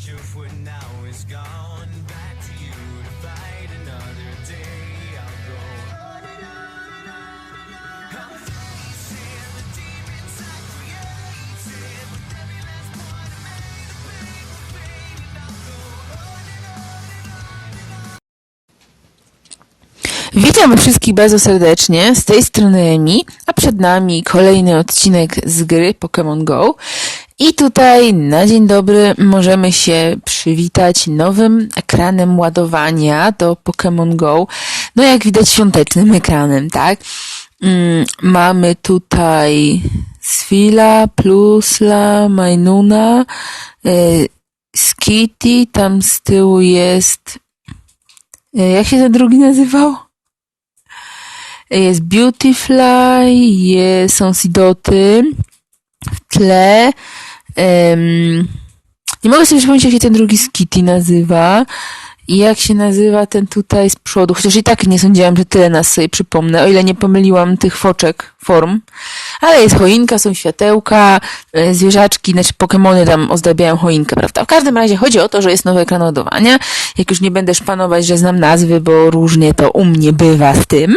future to. Witam wszystkich bardzo serdecznie, z tej strony Emi, a przed nami kolejny odcinek z gry Pokémon Go. I tutaj na dzień dobry możemy się przywitać nowym ekranem ładowania do Pokémon Go. No jak widać świątecznym ekranem, tak? Mm, mamy tutaj Sfila, Plusla, Majnuna, y, Skitty, tam z tyłu jest... y, Jak się ten drugi nazywał? Jest Beautyfly, jest, są Sidoty w tle. Em, nie mogę sobie przypomnieć, jak się ten drugi Skitty nazywa. I jak się nazywa ten tutaj z przodu. Chociaż i tak nie sądziłam, że tyle nas sobie przypomnę, o ile nie pomyliłam tych foczek, form. Ale jest choinka, są światełka, e, zwierzaczki, znaczy Pokemony tam ozdabiają choinkę, prawda? W każdym razie chodzi o to, że jest nowy ekran ładowania. Jak już nie będę szpanować, że znam nazwy, bo różnie to u mnie bywa z tym.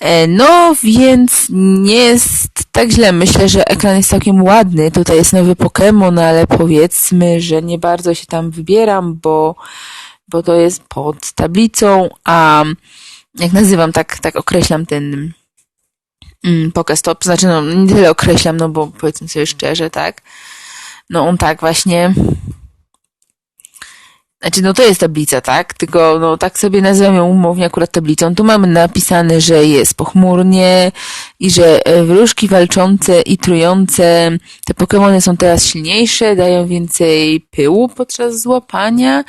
E, No, więc nie jest tak źle. Myślę, że ekran jest całkiem ładny. Tutaj jest nowy Pokémon, ale powiedzmy, że nie bardzo się tam wybieram, bo, bo to jest pod tablicą, a jak nazywam, tak, tak określam ten mm, Pokestop. Znaczy, no, nie tyle określam, no bo powiedzmy sobie szczerze, tak. No, on tak właśnie znaczy, no to jest tablica, tak? Tylko, no tak sobie nazywam ją umownie akurat tablicą. Tu mamy napisane, że jest pochmurnie i że e, wróżki walczące i trujące, te Pokemony są teraz silniejsze, dają więcej pyłu podczas złapania.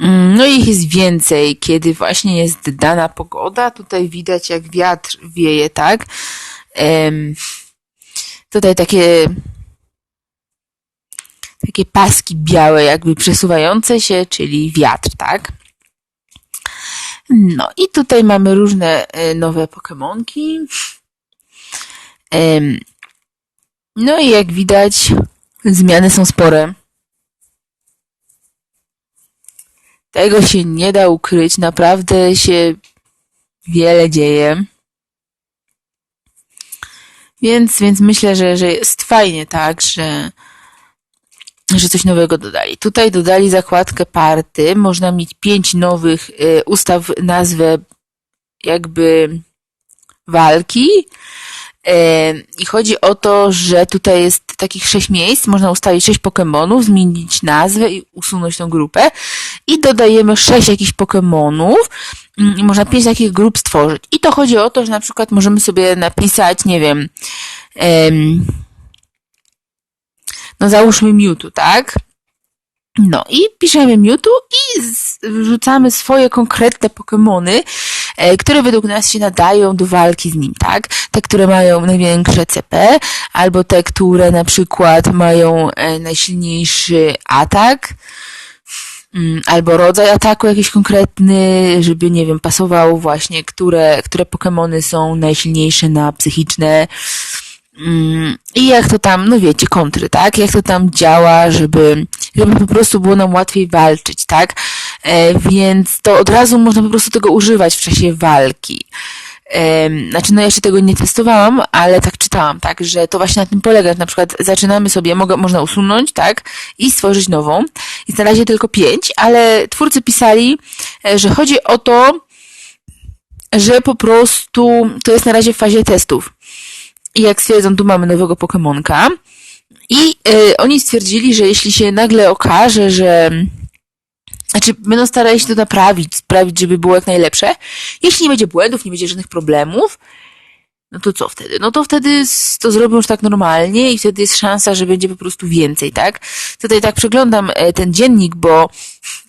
Mm, No i ich jest więcej, kiedy właśnie jest dana pogoda. Tutaj widać, jak wiatr wieje, tak? Tutaj takie takie paski białe, jakby przesuwające się, czyli wiatr, tak? No i tutaj mamy różne e, nowe Pokemonki. Em, No i jak widać, zmiany są spore. Tego się nie da ukryć, naprawdę się wiele dzieje. Więc, więc myślę, że, że jest fajnie, tak, że, że coś nowego dodali. Tutaj dodali zakładkę party. Można mieć pięć nowych y, ustaw nazwę jakby walki. Y, I chodzi o to, że tutaj jest takich sześć miejsc. Można ustawić sześć Pokemonów, zmienić nazwę i usunąć tą grupę. I dodajemy sześć jakichś Pokemonów. Mm, I można pięć takich grup stworzyć. I to chodzi o to, że na przykład możemy sobie napisać, nie wiem, em, no załóżmy Mewtwo, tak? No i piszemy Mewtwo i wrzucamy swoje konkretne Pokemony, e, które według nas się nadają do walki z nim, tak? Te, które mają największe CP, albo te, które na przykład mają e, najsilniejszy atak, mm, albo rodzaj ataku jakiś konkretny, żeby, nie wiem, pasował właśnie, które, które Pokemony są najsilniejsze na psychiczne, I jak to tam, no wiecie, kontry, tak? Jak to tam działa, żeby, żeby po prostu było nam łatwiej walczyć, tak? E, więc to od razu można po prostu tego używać w czasie walki. Em, Znaczy, no jeszcze tego nie testowałam, ale tak czytałam, tak, że to właśnie na tym polega. Na przykład zaczynamy sobie, mogę, można usunąć, tak, i stworzyć nową. Jest na razie tylko pięć, ale twórcy pisali, e, że chodzi o to, że po prostu to jest na razie w fazie testów. I jak stwierdzą, tu mamy nowego Pokemonka. I y, oni stwierdzili, że jeśli się nagle okaże, że. Znaczy, będą starali się to naprawić, sprawić, żeby było jak najlepsze. Jeśli nie będzie błędów, nie będzie żadnych problemów, no to co wtedy? No to wtedy to zrobią już tak normalnie i wtedy jest szansa, że będzie po prostu więcej, tak? Tutaj tak przeglądam e, ten dziennik, bo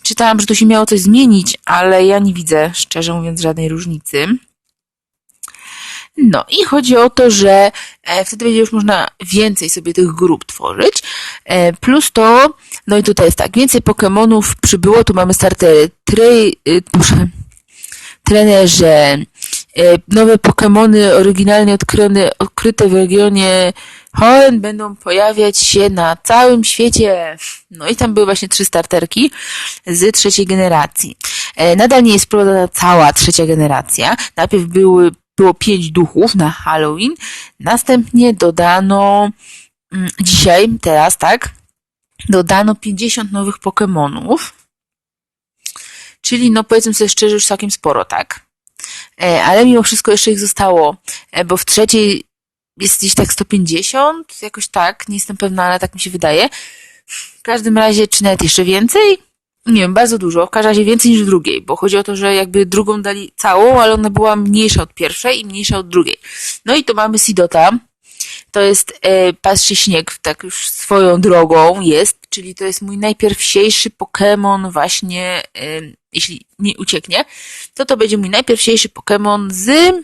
czytałam, że to się miało coś zmienić, ale ja nie widzę, szczerze mówiąc, żadnej różnicy. No i chodzi o to, że e, wtedy będzie już można więcej sobie tych grup tworzyć. E, plus to, no i tutaj jest tak, więcej Pokemonów przybyło, tu mamy startery try, y, trenerze e, nowe Pokémony oryginalnie odkryte, odkryte w regionie Hoenn będą pojawiać się na całym świecie. No i tam były właśnie trzy starterki z trzeciej generacji. Nadal nie jest wprowadzona cała trzecia generacja. Najpierw były, było pięć duchów na Halloween, następnie dodano mm, dzisiaj, teraz, tak, dodano 50 nowych Pokémonów, czyli no powiedzmy sobie szczerze już całkiem sporo, tak. E, ale mimo wszystko jeszcze ich zostało, e, bo w trzeciej jest gdzieś tak 150, jakoś tak, nie jestem pewna, ale tak mi się wydaje. W każdym razie, czy nawet jeszcze więcej? Nie wiem, bardzo dużo. W każdym razie więcej niż drugiej, bo chodzi o to, że jakby drugą dali całą, ale ona była mniejsza od pierwszej i mniejsza od drugiej. No i to mamy Sidota. To jest e, Patrzcie Śnieg, tak już swoją drogą jest, czyli to jest mój najpierwsiejszy Pokémon właśnie, e, jeśli nie ucieknie, to to będzie mój najpierwsiejszy Pokémon z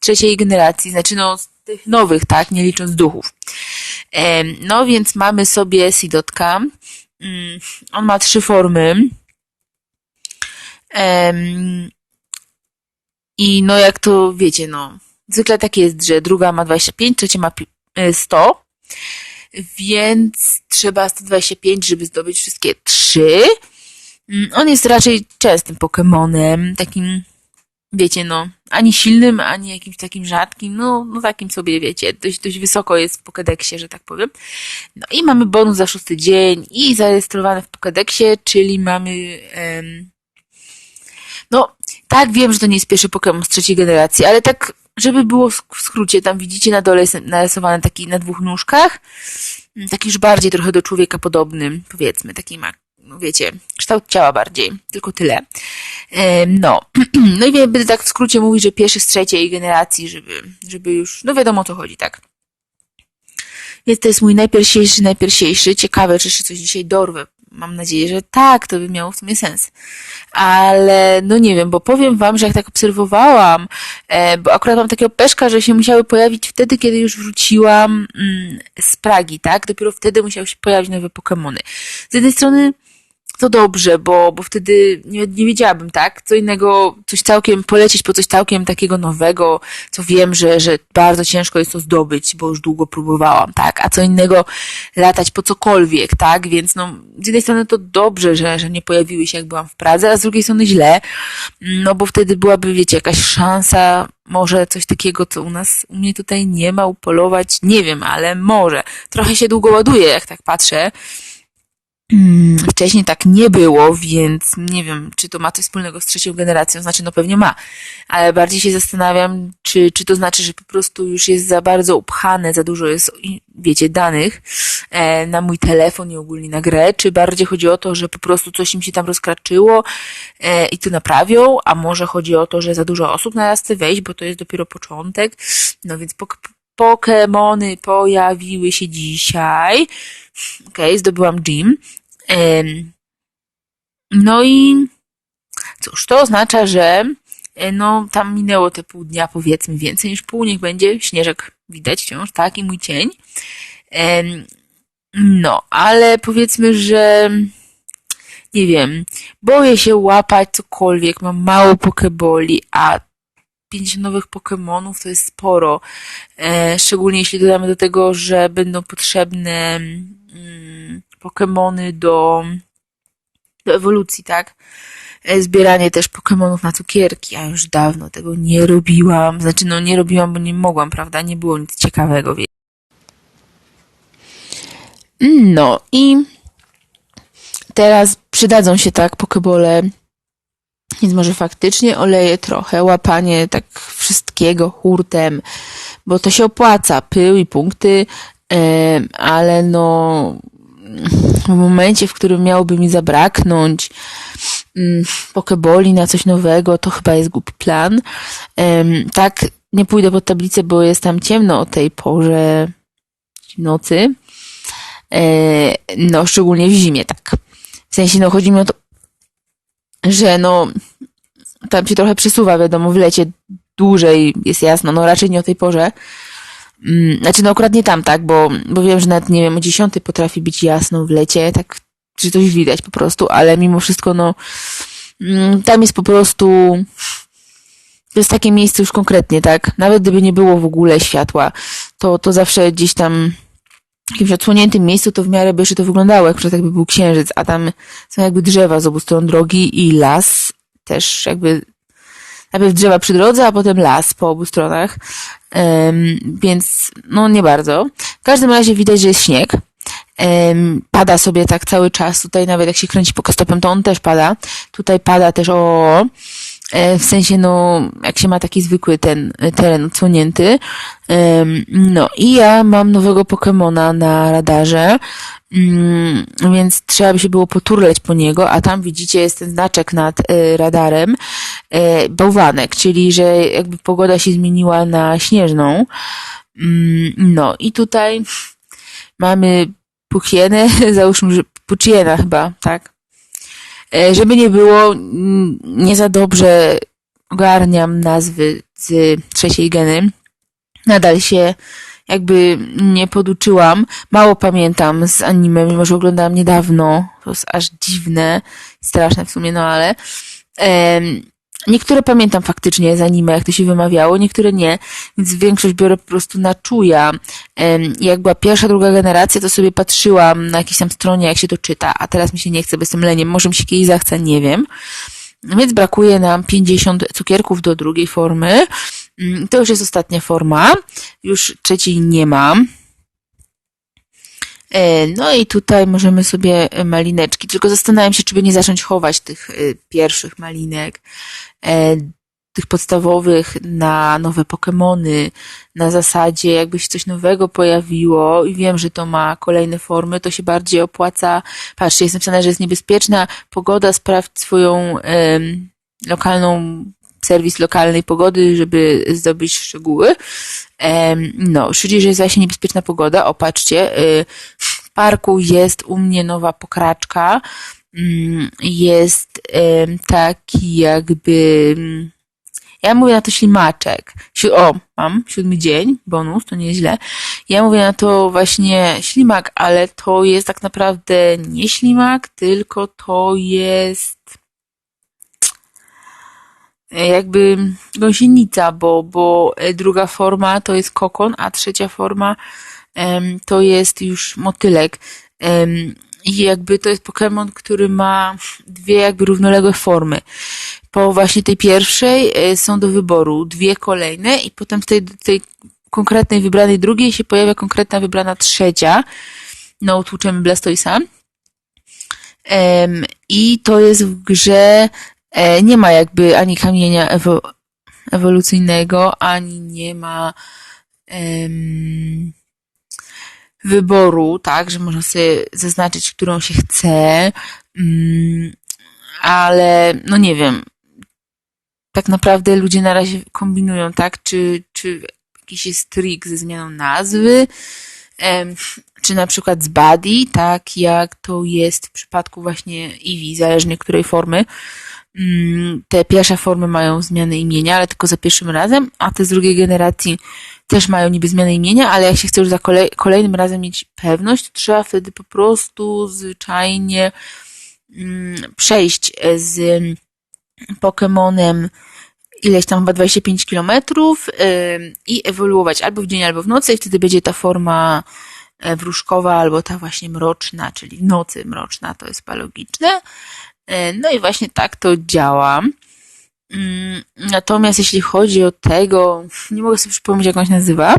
trzeciej generacji, znaczy no z tych nowych, tak, nie licząc duchów. Em, No więc mamy sobie Sidotka. Mm, On ma trzy formy. I no jak to wiecie, no zwykle tak jest, że druga ma 25, trzecia ma pi- e, 100, więc trzeba 125, żeby zdobyć wszystkie trzy. Mm, On jest raczej częstym Pokemonem, takim, wiecie, no, ani silnym, ani jakimś takim rzadkim, no, no takim sobie, wiecie, dość, dość wysoko jest w Pokédexie, że tak powiem. No i mamy bonus za szósty dzień i zarejestrowane w Pokédexie, czyli mamy, em, no, tak wiem, że to nie jest pierwszy Pokémon z trzeciej generacji, ale tak, żeby było w skrócie, tam widzicie na dole jest narysowany taki na dwóch nóżkach, taki już bardziej trochę do człowieka podobny, powiedzmy, taki ma, no wiecie, kształt ciała bardziej, tylko tyle. No, no i będę tak w skrócie mówić, że pierwszy z trzeciej generacji, żeby, żeby już, no wiadomo o co chodzi, tak. Więc to jest mój najpierwsiejszy, najpierwsiejszy. Ciekawe, czy jeszcze coś dzisiaj dorwę. Mam nadzieję, że tak, to by miało w sumie sens. Ale no nie wiem, bo powiem wam, że jak tak obserwowałam, e, bo akurat mam takiego peszka, że się musiały pojawić wtedy, kiedy już wróciłam mm, z Pragi, tak? Dopiero wtedy musiały się pojawić nowe Pokemony. Z jednej strony to dobrze, bo, bo wtedy nie, nie wiedziałabym, tak? Co innego, coś całkiem, polecieć po coś całkiem takiego nowego, co wiem, że, że bardzo ciężko jest to zdobyć, bo już długo próbowałam, tak? A co innego latać po cokolwiek, tak? Więc no, z jednej strony to dobrze, że, że nie pojawiły się jak byłam w Pradze, a z drugiej strony źle, no bo wtedy byłaby, wiecie, jakaś szansa, może coś takiego, co u nas, u mnie tutaj nie ma, upolować, nie wiem, ale może. Trochę się długo ładuje, jak tak patrzę. Mm, Wcześniej tak nie było, więc nie wiem, czy to ma coś wspólnego z trzecią generacją. Znaczy, no pewnie ma, ale bardziej się zastanawiam, czy, czy to znaczy, że po prostu już jest za bardzo upchane, za dużo jest, wiecie, danych e, na mój telefon i ogólnie na grę, czy bardziej chodzi o to, że po prostu coś im się tam rozkraczyło e, i to naprawią, a może chodzi o to, że za dużo osób na raz chce wejść, bo to jest dopiero początek. No więc Pokemony pojawiły się dzisiaj. Okej, zdobyłam gym. No i cóż, to oznacza, że e, no tam minęło te pół dnia, powiedzmy więcej niż pół, niech będzie śnieżek widać wciąż, tak, i mój cień. No, ale powiedzmy, że nie wiem, boję się łapać cokolwiek, mam mało pokeboli, a 50 nowych Pokemonów to jest sporo. E, szczególnie jeśli dodamy do tego, że będą potrzebne mm, Pokemony do, do ewolucji, tak? E, Zbieranie też Pokemonów na cukierki, a już dawno tego nie robiłam. Znaczy, no nie robiłam, bo nie mogłam, prawda? Nie było nic ciekawego. wie- No i teraz przydadzą się tak Pokebole więc może faktycznie oleję trochę, łapanie tak wszystkiego hurtem, bo to się opłaca, pył i punkty, ale no w momencie, w którym miałoby mi zabraknąć mm, pokeboli na coś nowego, to chyba jest głupi plan. Tak, nie pójdę pod tablicę, bo jest tam ciemno o tej porze nocy. E, no, szczególnie w zimie, tak. W sensie, no, chodzi mi o to, że no, tam się trochę przesuwa, wiadomo, w lecie dłużej jest jasno, no raczej nie o tej porze. Mm, Znaczy, no akurat nie tam, tak, bo, bo wiem, że nawet, nie wiem, o 10 potrafi być jasno w lecie, tak, czy coś widać po prostu, ale mimo wszystko, no, mm, tam jest po prostu to jest takie miejsce już konkretnie, tak? Nawet gdyby nie było w ogóle światła, to, to zawsze gdzieś tam jakimś odsłoniętym miejscu to w miarę by jeszcze to wyglądało, jak przykład jakby był księżyc, a tam są jakby drzewa z obu stron drogi i las też jakby najpierw drzewa przy drodze, a potem las po obu stronach. Em, więc no nie bardzo. W każdym razie widać, że jest śnieg. Em, pada sobie tak cały czas. Tutaj nawet jak się kręci pokastopem, to on też pada. Tutaj pada też o w sensie, no, jak się ma taki zwykły ten e, teren odsłonięty. No i ja mam nowego Pokemona na radarze, mm, więc trzeba by się było poturleć po niego, a tam widzicie jest ten znaczek nad e, radarem, e, bałwanek, czyli że jakby pogoda się zmieniła na śnieżną. Mm, No i tutaj mamy Puchienę, załóżmy, że Puchiena chyba, tak? E, Żeby nie było, nie za dobrze ogarniam nazwy z trzeciej geny. Nadal się jakby nie poduczyłam. Mało pamiętam z anime, mimo że oglądałam niedawno. To jest aż dziwne, straszne w sumie, no ale niektóre pamiętam faktycznie z anime, jak to się wymawiało, niektóre nie, więc większość biorę po prostu na czuja. Jak była pierwsza, druga generacja, to sobie patrzyłam na jakiejś tam stronie, jak się to czyta, a teraz mi się nie chce, bo jestem leniem. Może mi się kiedyś zachce, nie wiem. Więc brakuje nam 50 cukierków do drugiej formy. Mm, To już jest ostatnia forma. Już trzeciej nie mam. E, No i tutaj możemy sobie e, malineczki, tylko zastanawiam się, czy by nie zacząć chować tych e, pierwszych malinek, tych podstawowych na nowe Pokemony, na zasadzie jakby się coś nowego pojawiło i wiem, że to ma kolejne formy, to się bardziej opłaca. Patrzcie, jest napisane, że jest niebezpieczna pogoda, sprawdź swoją lokalną serwis lokalnej pogody, żeby zdobyć szczegóły. No, czyli, że jest właśnie niebezpieczna pogoda. O, patrzcie, y, w parku jest u mnie nowa pokraczka. Mm, Jest taki jakby... mm, Ja mówię na to ślimaczek. O, mam siódmy dzień, bonus, to nieźle. Ja mówię na to właśnie ślimak, ale to jest tak naprawdę nie ślimak, tylko to jest jakby gąsienica, bo, bo e, druga forma to jest kokon, a trzecia forma to jest już motylek. I jakby to jest Pokémon, który ma dwie jakby równoległe formy. Po właśnie tej pierwszej e, są do wyboru dwie kolejne i potem w tej, tej konkretnej wybranej drugiej się pojawia konkretna wybrana trzecia. No, tłuczemy Blastoisa. I to jest w grze, e, nie ma jakby ani kamienia ewo, ewolucyjnego, ani nie ma em, wyboru, tak, że można sobie zaznaczyć, którą się chce, mm, ale no nie wiem, tak naprawdę ludzie na razie kombinują, tak, czy, czy jakiś jest trik ze zmianą nazwy, em, czy na przykład z Buddy, tak jak to jest w przypadku właśnie Eevee, zależnie której formy. Mm, Te pierwsze formy mają zmianę imienia, ale tylko za pierwszym razem, a te z drugiej generacji też mają niby zmianę imienia, ale jak się chce już za kolej, kolejnym razem mieć pewność, to trzeba wtedy po prostu zwyczajnie mm, przejść e, z mm, Pokemonem ileś tam chyba 25 kilometrów ym, i ewoluować albo w dzień, albo w nocy i wtedy będzie ta forma e, wróżkowa albo ta właśnie mroczna, czyli w nocy mroczna, to jest logiczne. E, No i właśnie tak to działa. Mm, Natomiast jeśli chodzi o tego, nie mogę sobie przypomnieć, jak on się nazywa,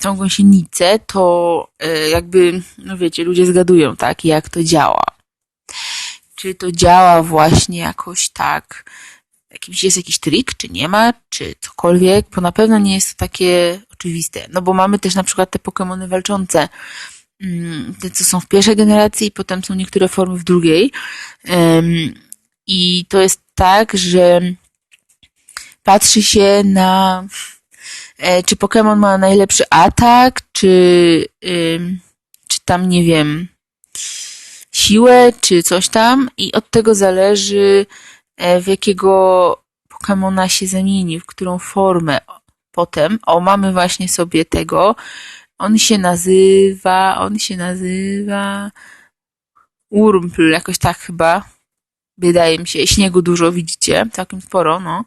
tą gąsienicę, to e, jakby, no wiecie, ludzie zgadują, tak, jak to działa. Czy to działa właśnie jakoś tak, jakimś jest jakiś trik, czy nie ma, czy cokolwiek, bo na pewno nie jest to takie oczywiste. No bo mamy też na przykład te Pokemony walczące, te co są w pierwszej generacji i potem są niektóre formy w drugiej. I to jest tak, że patrzy się na e, czy Pokémon ma najlepszy atak, czy, czy tam, nie wiem, siłę, czy coś tam i od tego zależy, e, w jakiego Pokemona się zamieni, w którą formę. Potem, o, mamy właśnie sobie tego, on się nazywa, on się nazywa Urmpl, jakoś tak chyba. wydaje mi się, śniegu dużo, widzicie, całkiem sporo, no.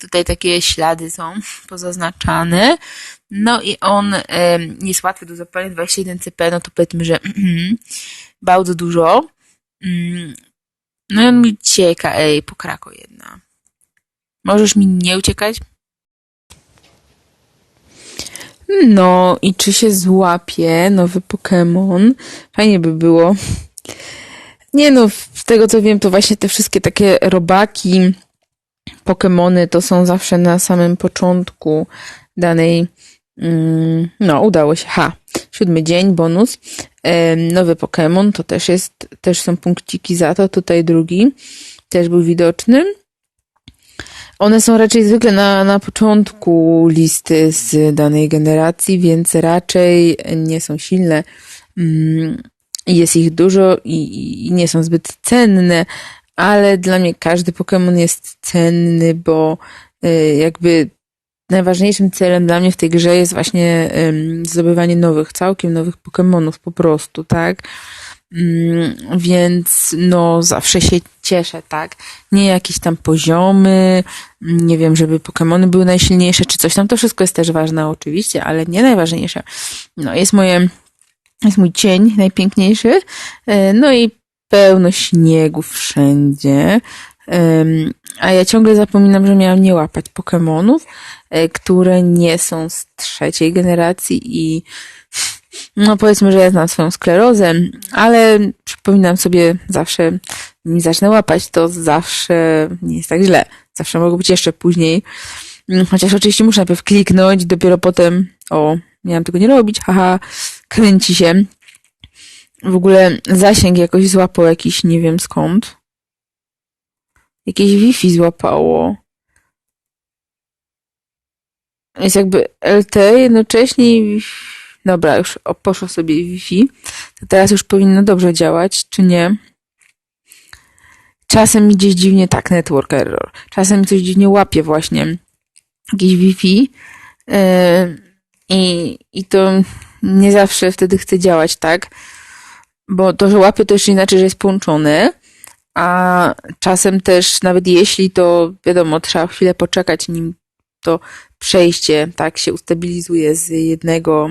Tutaj takie ślady są pozaznaczane. No i on em, jest łatwy do zapalenia, 21 CP, no to powiedzmy, że bardzo dużo. Mm, No i on mi cieka, ej, po krako jedna. Możesz mi nie uciekać? No i czy się złapie nowy Pokémon? Fajnie by było. Nie no, z tego co wiem, to właśnie te wszystkie takie robaki, Pokemony to są zawsze na samym początku danej. Mm, no, udało się. Ha, siódmy dzień, bonus. Nowy Pokémon to też jest, też są punkciki za to. Tutaj drugi też był widoczny. One są raczej zwykle na, na początku listy z danej generacji, więc raczej nie są silne. Mm, Jest ich dużo i, i nie są zbyt cenne, ale dla mnie każdy Pokémon jest cenny, bo y, jakby najważniejszym celem dla mnie w tej grze jest właśnie zdobywanie nowych, całkiem nowych Pokémonów po prostu, tak? Mm, Więc no zawsze się cieszę, tak? Nie jakieś tam poziomy, nie wiem, żeby Pokémony były najsilniejsze czy coś tam, to wszystko jest też ważne oczywiście, ale nie najważniejsze. No jest moje, jest mój cień najpiękniejszy, e, no i pełno śniegu wszędzie. A ja ciągle zapominam, że miałam nie łapać Pokémonów, e, które nie są z trzeciej generacji i no powiedzmy, że ja znam swoją sklerozę, ale przypominam sobie zawsze, nim zacznę łapać, to zawsze nie jest tak źle. Zawsze mogło być jeszcze później. Mm, Chociaż oczywiście muszę najpierw kliknąć, dopiero potem, o, miałam tego nie robić, haha, kręci się. W ogóle zasięg jakoś złapał jakiś, nie wiem skąd. Jakieś Wi-Fi złapało. Jest jakby LT jednocześnie Wi-Fi. Dobra, już poszło sobie Wi-Fi. To teraz już powinno dobrze działać, czy nie? Czasem mi gdzieś dziwnie, tak, network error. Czasem coś dziwnie łapie właśnie jakieś Wi-Fi. Yy, i, I to nie zawsze wtedy chce działać, tak? Bo to, że łapie, to jeszcze inaczej, że jest połączone. A czasem też, nawet jeśli to wiadomo, trzeba chwilę poczekać, nim to przejście tak się ustabilizuje z jednego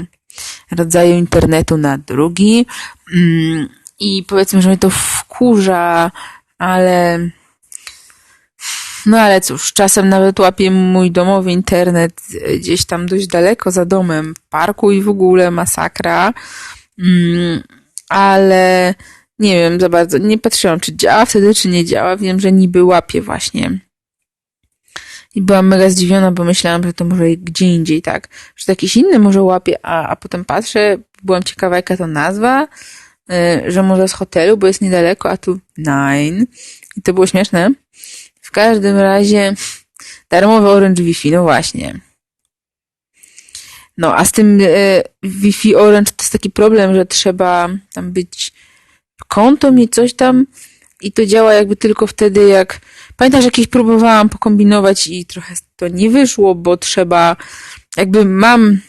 rodzaju internetu na drugi. Mm, I powiedzmy, że mnie to wkurza, ale no ale cóż, czasem nawet łapie mój domowy internet gdzieś tam dość daleko za domem, w parku i w ogóle masakra. Mm, ale nie wiem za bardzo, nie patrzyłam, czy działa wtedy, czy nie działa. Wiem, że niby łapie właśnie. I byłam mega zdziwiona, bo myślałam, że to może gdzie indziej, tak? Że to jakiś inny może łapie, a, a potem patrzę, byłam ciekawa, jaka to nazwa, y, że może z hotelu, bo jest niedaleko, a tu Nine. I to było śmieszne. W każdym razie darmowe Orange Wi-Fi, no właśnie. No, a z tym e, Wi-Fi Orange to jest taki problem, że trzeba tam być konto mieć coś tam i to działa jakby tylko wtedy, jak pamiętasz, jakieś próbowałam pokombinować i trochę to nie wyszło, bo trzeba jakby mam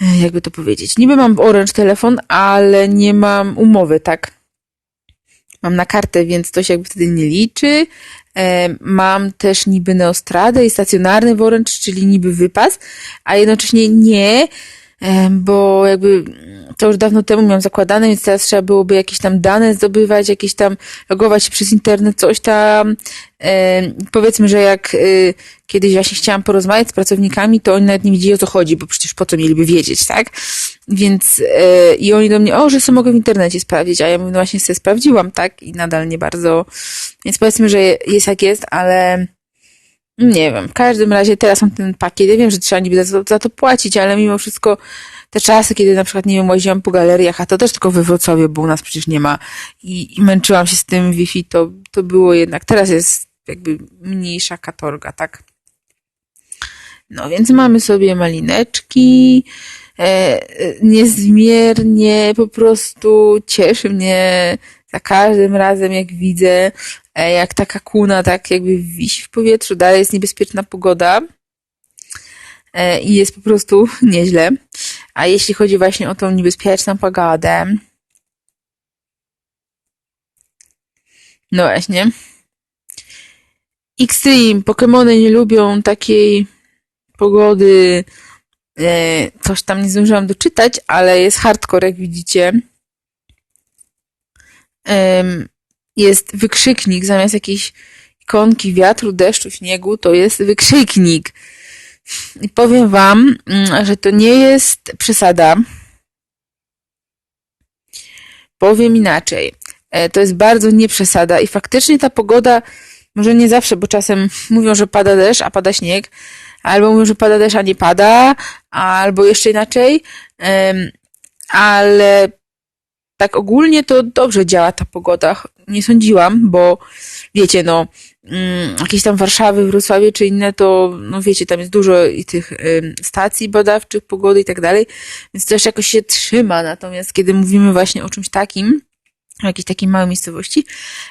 e, jakby to powiedzieć, niby mam Orange telefon, ale nie mam umowy, tak? Mam na kartę, więc to się jakby wtedy nie liczy. E, Mam też niby Neostradę i stacjonarny w Orange, czyli niby wypas, a jednocześnie nie, bo jakby to już dawno temu miałam zakładane, więc teraz trzeba byłoby jakieś tam dane zdobywać, jakieś tam logować się przez internet, coś tam. Powiedzmy, że jak e, kiedyś właśnie chciałam porozmawiać z pracownikami, to oni nawet nie wiedzieli o co chodzi, bo przecież po co mieliby wiedzieć, tak? Więc e, i oni do mnie, o, że sobie mogę w internecie sprawdzić, a ja mówię, no właśnie sobie sprawdziłam, tak? I nadal nie bardzo. Więc powiedzmy, że jest jak jest, ale nie wiem. W każdym razie teraz mam ten pakiet. Ja wiem, że trzeba niby za, za to płacić, ale mimo wszystko te czasy, kiedy na przykład, nie wiem, łaziłam po galeriach, a to też tylko we Wrocławiu, bo u nas przecież nie ma i, i męczyłam się z tym Wi-Fi, to, to było jednak, teraz jest jakby mniejsza katorga, tak? No więc mamy sobie malineczki. E, e, niezmiernie po prostu cieszy mnie za każdym razem, jak widzę, e, jak taka kuna tak jakby wisi w powietrzu. Dalej jest niebezpieczna pogoda e, i jest po prostu nieźle. A jeśli chodzi właśnie o tą niebezpieczną pogodę, No właśnie. Extreme. Pokemony nie lubią takiej pogody. E, coś tam nie zdążyłam doczytać, ale jest hardcore, jak widzicie. Jest wykrzyknik zamiast jakiejś ikonki wiatru, deszczu, śniegu, to jest wykrzyknik. I powiem wam, mm, że to nie jest przesada. Powiem inaczej. E, To jest bardzo nieprzesada i faktycznie ta pogoda, może nie zawsze, bo czasem mówią, że pada deszcz, a pada śnieg, albo mówią, że pada deszcz, a nie pada, albo jeszcze inaczej, ale tak ogólnie to dobrze działa ta pogoda. Nie sądziłam, bo wiecie, no, mm, jakieś tam Warszawy, Wrocławie czy inne, to no wiecie, tam jest dużo i tych stacji badawczych, pogody i tak dalej, więc też jakoś się trzyma. Natomiast kiedy mówimy właśnie o czymś takim, o jakiejś takiej małej miejscowości,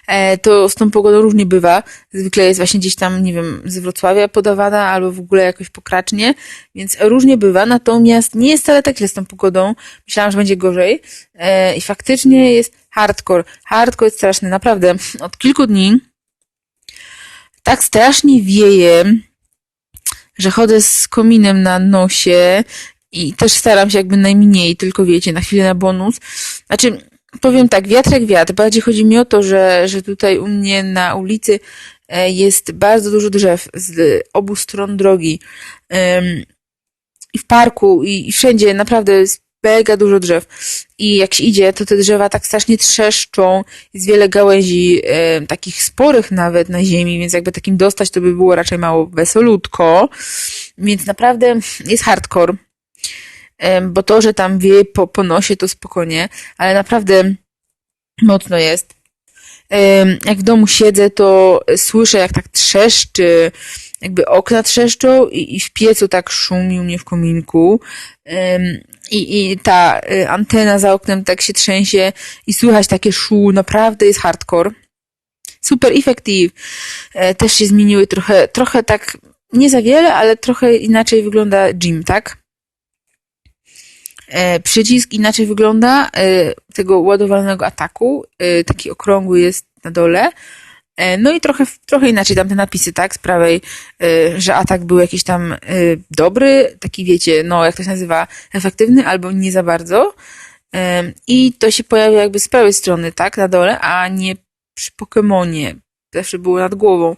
e, to z tą pogodą różnie bywa. Zwykle jest właśnie gdzieś tam, nie wiem, z Wrocławia podawana, albo w ogóle jakoś pokracznie, więc różnie bywa. Natomiast nie jest wcale tak źle z tą pogodą. Myślałam, że będzie gorzej. E, I faktycznie jest hardcore. Hardcore jest straszny, naprawdę. Od kilku dni tak strasznie wieje, że chodzę z kominem na nosie i też staram się jakby najmniej, tylko wiecie, na chwilę na bonus. Znaczy, powiem tak, wiatr jak wiatr. Bardziej chodzi mi o to, że, że tutaj u mnie na ulicy e, jest bardzo dużo drzew z obu stron drogi. I w parku, i, i wszędzie naprawdę jest mega dużo drzew. I jak się idzie, to te drzewa tak strasznie trzeszczą. Jest wiele gałęzi, e, takich sporych nawet na ziemi, więc jakby takim dostać to by było raczej mało wesolutko. Więc naprawdę jest hardcore. Bo to, że tam wieje po, po nosie, to spokojnie, ale naprawdę mocno jest. Jak w domu siedzę, to słyszę, jak tak trzeszczy, jakby okna trzeszczą i, i w piecu tak szumi u mnie w kominku. I, I ta y, antena za oknem tak się trzęsie i słychać takie szu, naprawdę jest hardcore. Super effective. Też się zmieniły trochę, trochę tak, nie za wiele, ale trochę inaczej wygląda gym, tak? E, Przycisk inaczej wygląda e, tego ładowalnego ataku. E, Taki okrągły jest na dole. No i trochę, trochę inaczej tam te napisy, tak? Z prawej, że atak był jakiś tam dobry, taki wiecie, no jak to się nazywa, efektywny albo nie za bardzo. I to się pojawia jakby z prawej strony, tak? Na dole, a nie przy Pokemonie. Zawsze było nad głową.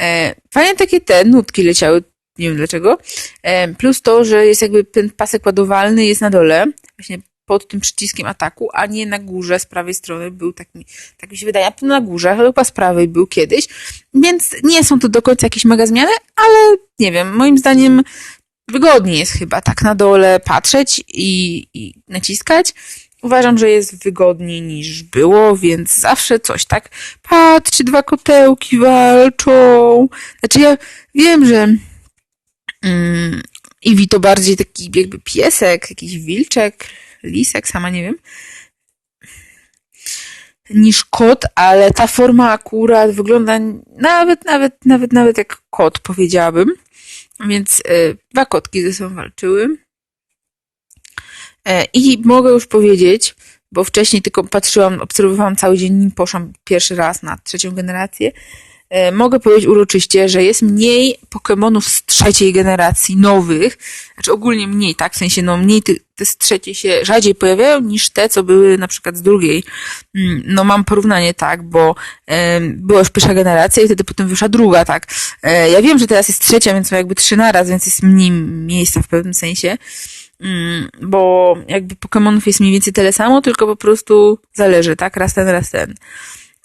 E, Fajnie takie te nutki leciały, nie wiem dlaczego. E, Plus to, że jest jakby ten pasek ładowalny jest na dole, właśnie pod tym przyciskiem ataku, a nie na górze z prawej strony był taki, tak mi się wydaje, a na górze, ale chyba z prawej był kiedyś, więc nie są to do końca jakieś mega zmiany, ale nie wiem, moim zdaniem wygodniej jest chyba tak na dole patrzeć i, i naciskać. Uważam, że jest wygodniej niż było, więc zawsze coś tak. Patrzcie, dwa kotełki walczą. Znaczy ja wiem, że mm, Iwi to bardziej taki jakby piesek, jakiś wilczek, lisek, sama nie wiem, niż kot, ale ta forma akurat wygląda nawet, nawet, nawet, nawet jak kot, powiedziałabym. Więc e, dwa kotki ze sobą walczyły. E, I mogę już powiedzieć, bo wcześniej tylko patrzyłam, obserwowałam cały dzień, nim poszłam pierwszy raz na trzecią generację. E, Mogę powiedzieć uroczyście, że jest mniej Pokemonów z trzeciej generacji nowych, znaczy ogólnie mniej, tak? W sensie, no mniej te, te z trzeciej się rzadziej pojawiają niż te, co były na przykład z drugiej. Mm, No mam porównanie, tak, bo e, była już pierwsza generacja i wtedy potem wyszła druga, tak. E, ja wiem, że teraz jest trzecia, więc ma jakby trzy naraz, więc jest mniej miejsca w pewnym sensie. Mm, bo jakby Pokemonów jest mniej więcej tyle samo, tylko po prostu zależy, tak? Raz ten, raz ten.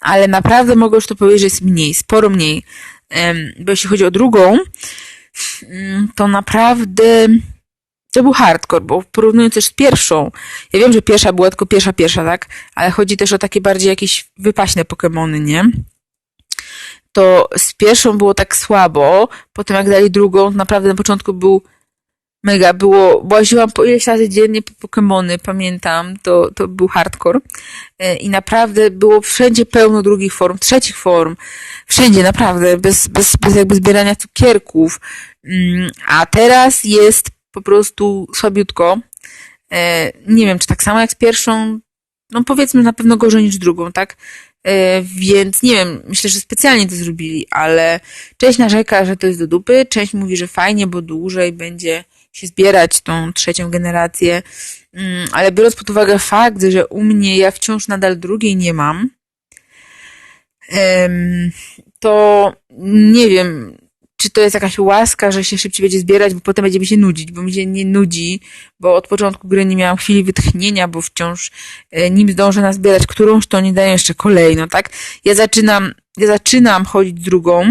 Ale naprawdę mogę już to powiedzieć, że jest mniej, sporo mniej. Bo jeśli chodzi o drugą, mm, to naprawdę to był hardcore, bo porównując też z pierwszą, ja wiem, że pierwsza była tylko pierwsza, pierwsza, tak? Ale chodzi też o takie bardziej jakieś wypaśne Pokemony, nie? To z pierwszą było tak słabo, potem jak dali drugą, naprawdę na początku był mega, było, łaziłam po ileś razy dziennie po Pokemony, pamiętam, to, to był hardcore. E, I naprawdę było wszędzie pełno drugich form, trzecich form, wszędzie, naprawdę, bez, bez, bez jakby zbierania cukierków. Mm, A teraz jest po prostu słabiutko. E, Nie wiem, czy tak samo jak z pierwszą, no powiedzmy na pewno gorzej niż drugą, tak? E, więc nie wiem, myślę, że specjalnie to zrobili, ale część narzeka, że to jest do dupy, część mówi, że fajnie, bo dłużej będzie się zbierać tą trzecią generację. Mm, Ale biorąc pod uwagę fakt, że u mnie ja wciąż nadal drugiej nie mam, to nie wiem, czy to jest jakaś łaska, że się szybciej będzie zbierać, bo potem będzie mi się nudzić, bo mi się nie nudzi, bo od początku gry nie miałam chwili wytchnienia, bo wciąż e, nim zdążę nazbierać którąś, to oni dają jeszcze kolejną, tak? Ja zaczynam, ja zaczynam chodzić drugą,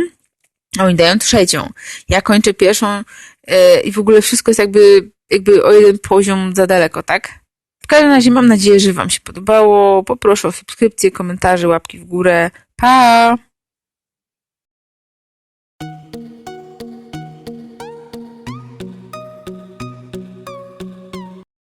a oni dają trzecią. Ja kończę pierwszą e, i w ogóle wszystko jest jakby, jakby o jeden poziom za daleko, tak? W każdym razie mam nadzieję, że Wam się podobało. Poproszę o subskrypcję, komentarze, łapki w górę. Pa!